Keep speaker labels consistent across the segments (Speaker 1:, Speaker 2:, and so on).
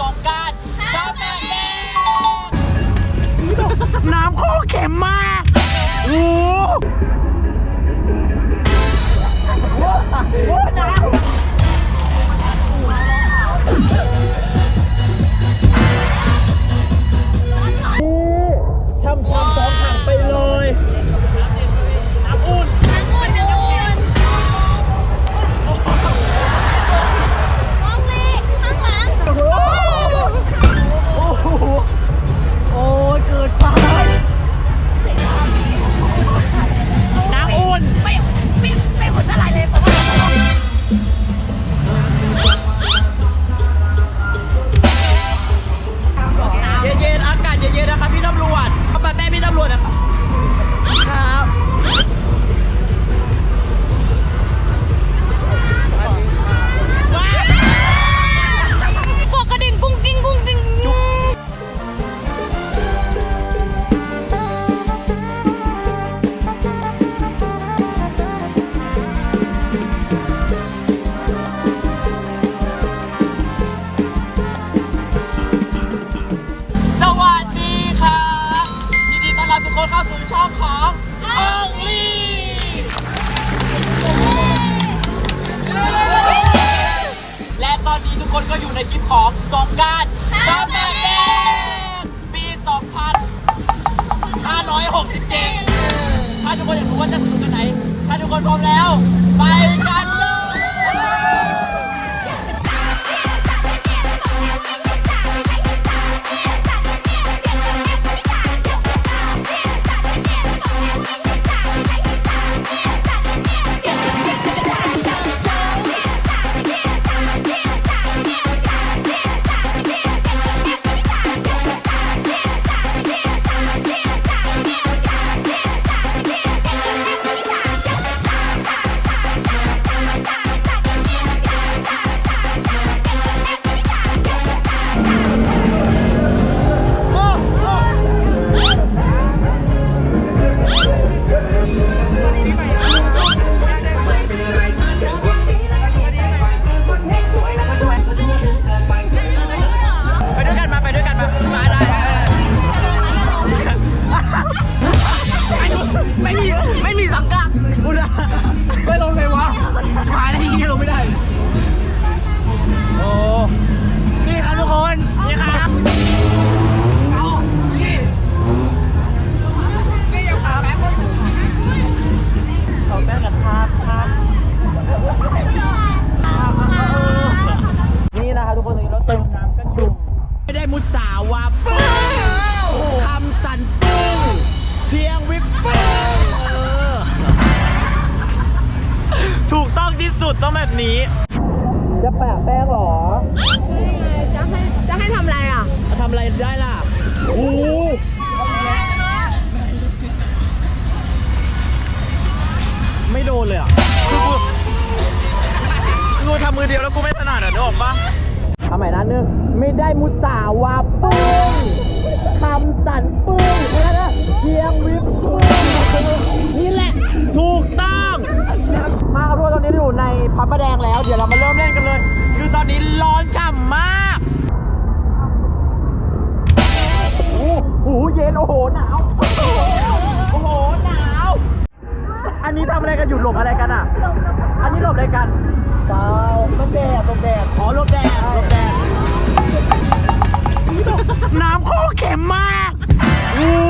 Speaker 1: สงกรารก็แม่แดง
Speaker 2: น้ำโคตรเค็มมากโอ้โหน้ำ
Speaker 3: เย็
Speaker 2: นนะครับพี่ตำรวจเข้าไปแม่พี่ตำรวจนะครับ ค
Speaker 1: นก็อยู่ในคลิปของสงกรารก็แม่ สุ
Speaker 2: ดต้องแบบนี้ จะแปะแป้งเหรอ
Speaker 4: จะให้จะให้ทำอะไรอะ
Speaker 2: ทำอะไรได้ล่ะโอ้โหไม่โดนเลยอะคือกูกูทำมือเดียวแล้วกูไม่ถนัดอะนึกออกปะทำใหม่นะนึงไม่ได้มุสาวาปึ้งคำสันปึ้งแล้วนะเพียงวิปปึ้งนี่แหละ ถูกต้อง มาครับทุกคนตอนนี้อยู่ในพับประแดงแล้ว เดี๋ยวเรามาเริ่มเล่นกันเลย คือตอนนี้ร้อนฉ่ำมาก โอ้โหเย็นโอ้โหหนาวโอ้โหหนาว อันนี้ทำอะไรกันอยู่หลบอะไรกันอะ อันนี้หลบอะไรกันเปล่าลมแดดลมแดดอ๋อลมแดดลมแดดน้ำโคตรเค็มมากโอ้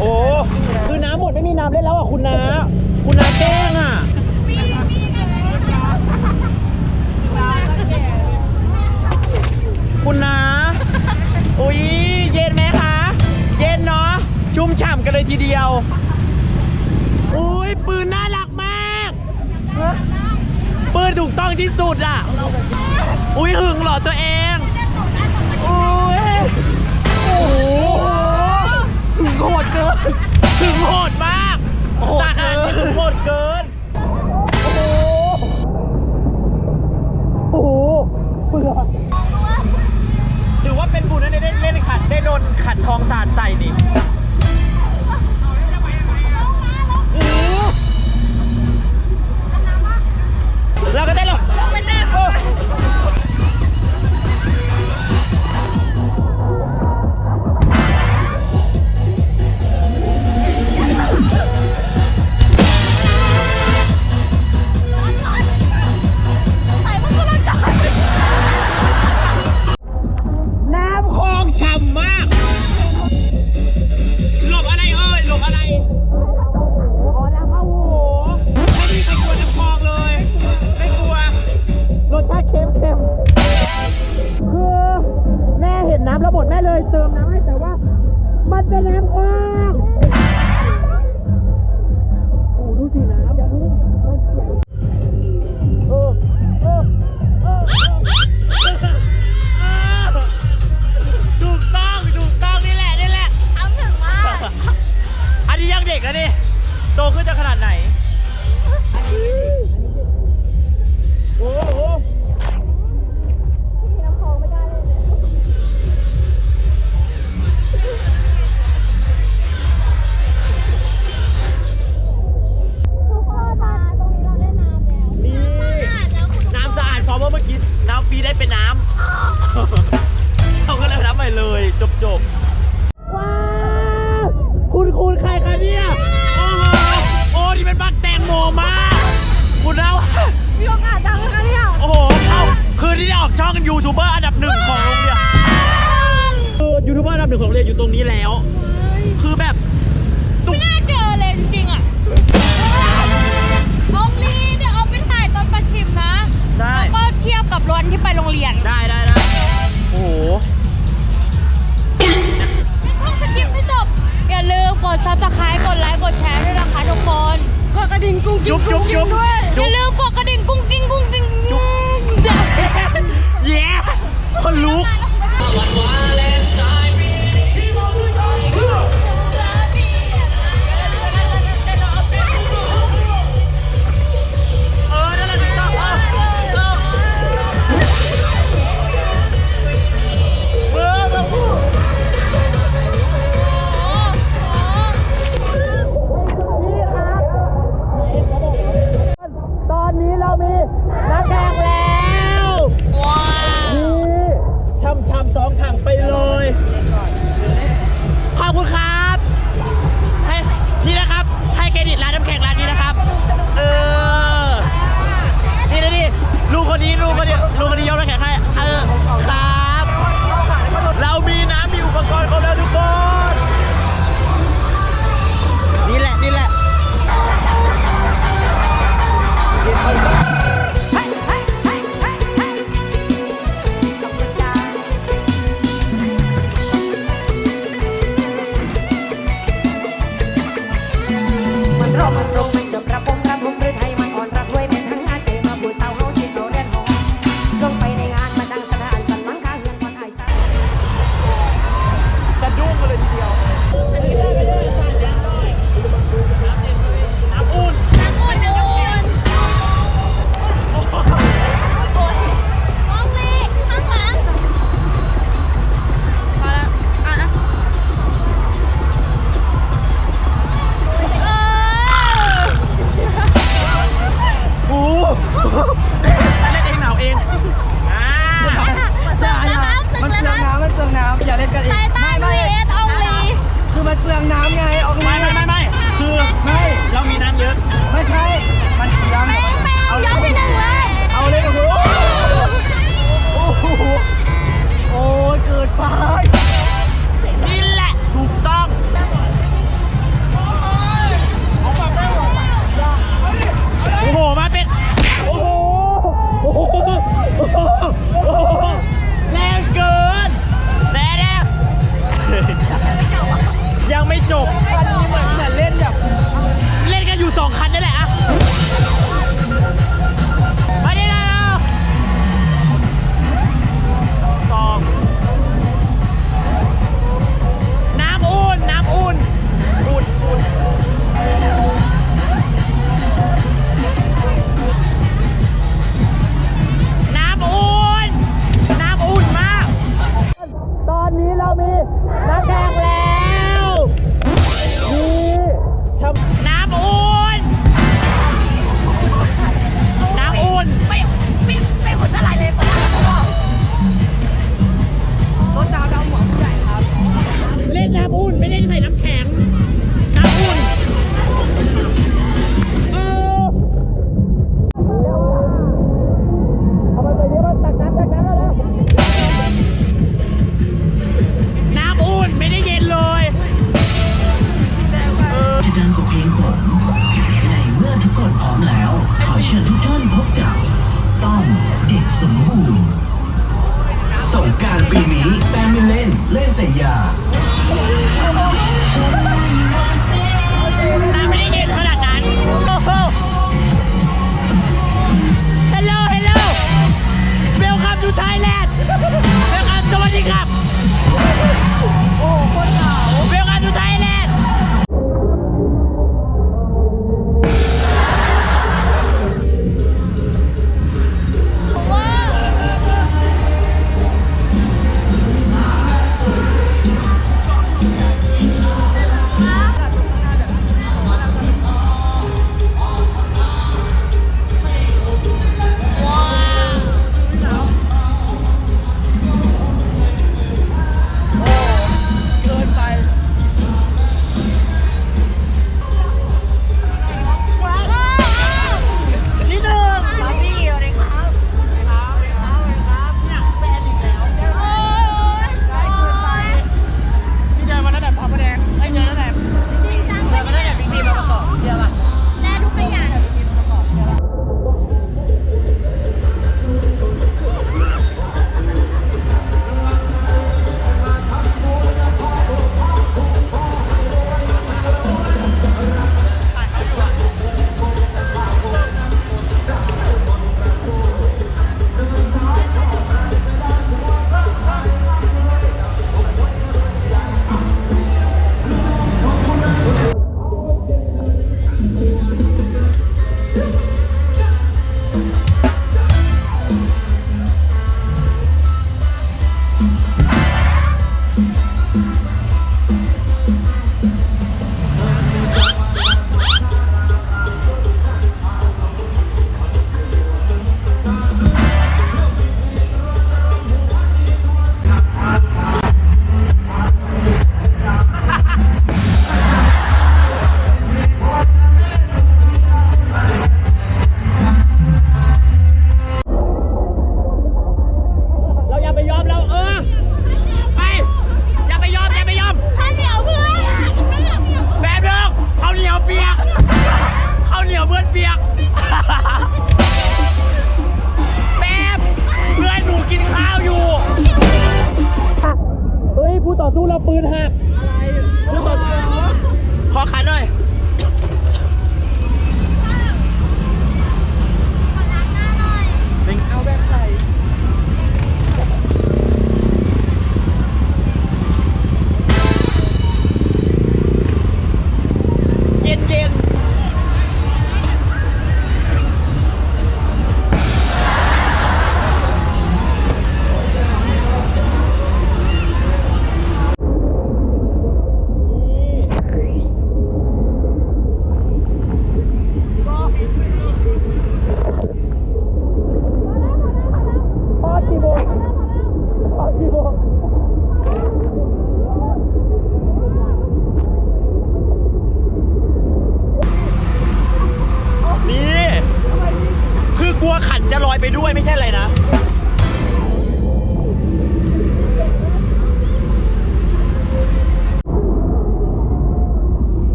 Speaker 2: โอ้คือน้ำหมดไม่มีน้ำเล่นแล้วอะคุณน้าคุณน้าแกล้งอะคุณน้าอุ้ยเย็นไหมคะ เย็นเนาะชุ่มฉ่ำกันเลยทีเดียวอุ้ยปืนน่ารักมากปืนถูกต้องที่สุดอะอุ้ยหึงเหรอตัวเอง โหดเกิน ถึงโหดมากโหดเกินถึงโหดเกิน โอ้โห โอ้โหเบื่อถือว่าเป็นบุญนะเนี่ยได้เล่นขัดได้โดนขัดทองสาดใส่นี่ มีโอกาสดังนะคะเนี่ยโอ้โหเขาคือที่ได้ออกช่องยูทูบเบอร์อันดับหนึ่งของโรงเรียนคือยูทูบเบอร์อันดับหนึ่งของโรงเรียนอยู่ตรงนี้แล้ว คือแบบ
Speaker 3: ไม่น่าเจอเลยจริงๆอะอองลีเดี๋ยวเอาไปถ่ายตอนประชิมนะ
Speaker 2: ได้
Speaker 3: แล้วก็เทียบกับรวนที่ไปโรงเรียน
Speaker 2: ได้ได้ได้โอ้โห
Speaker 3: ต้องสกิปให้จบอย่าลืมกดซับสไครต์กดไลค์กดแชร์ด้วยนะคะทุกคน กดกระดิ่งกุ้งกิ้
Speaker 2: จุ๊
Speaker 3: ง
Speaker 2: บจุ๊บ
Speaker 3: กุ้ง
Speaker 2: จุ๊
Speaker 3: กิ้
Speaker 2: บ
Speaker 3: งด้วย
Speaker 2: จุ๊
Speaker 3: อบย่าลืมกด งกุ้งกิ้งกุ้งกิ้ง
Speaker 2: แย่คนลุกเอ ล่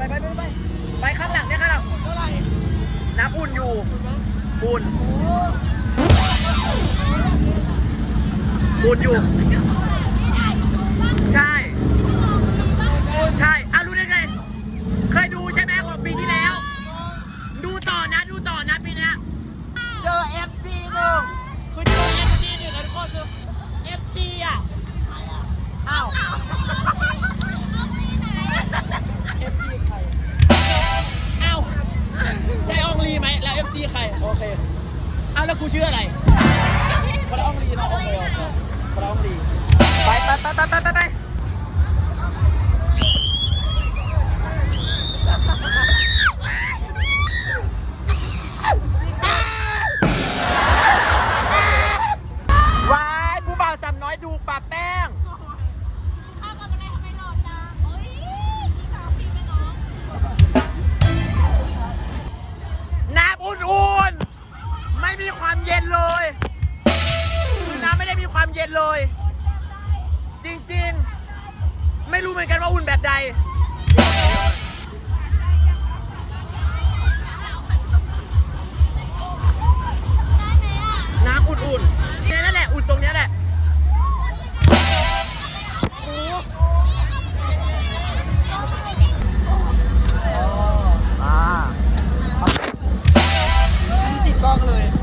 Speaker 2: ไป
Speaker 5: ไปไป
Speaker 6: ไป
Speaker 2: ไปข้างหลังเนี่ยข้างหลังเท่าไหร่น้ำอุ่นอยู่ปุ่นปุ่นอยู่ ใครโอเคเอาแล้วกูชื่ออะไรพระองค์ดีนะโอเคพระองค์ดีไปไปไปไปไปไป Hello.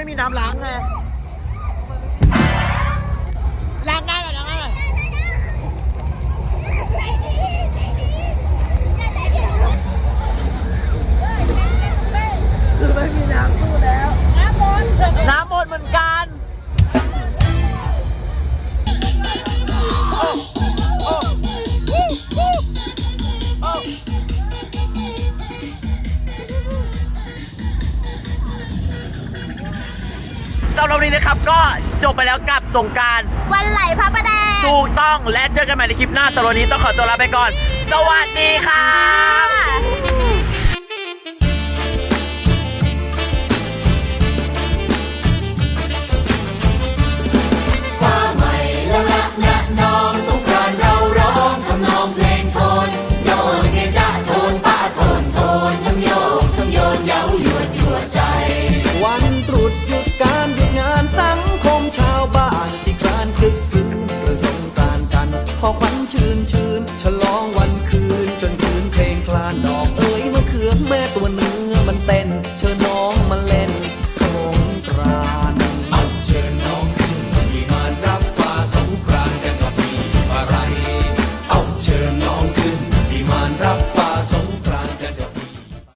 Speaker 2: ไม่มีน้ำล้างไงล้างได้หรอยล้างได้หนยคือไม่มีน้ำสู้แล้ว น้ำหมดน้ำหมดเหมือนกัน้นะครับ ก็จบไปแล้วกับสงการ
Speaker 3: วันไหลพระประแดง
Speaker 2: ถูกต้องและเจอกันใหม่ในคลิปหน้าสำหรับวันี้ต้องขอตัวลาไปก่อน สวัสดี
Speaker 3: ค่ะ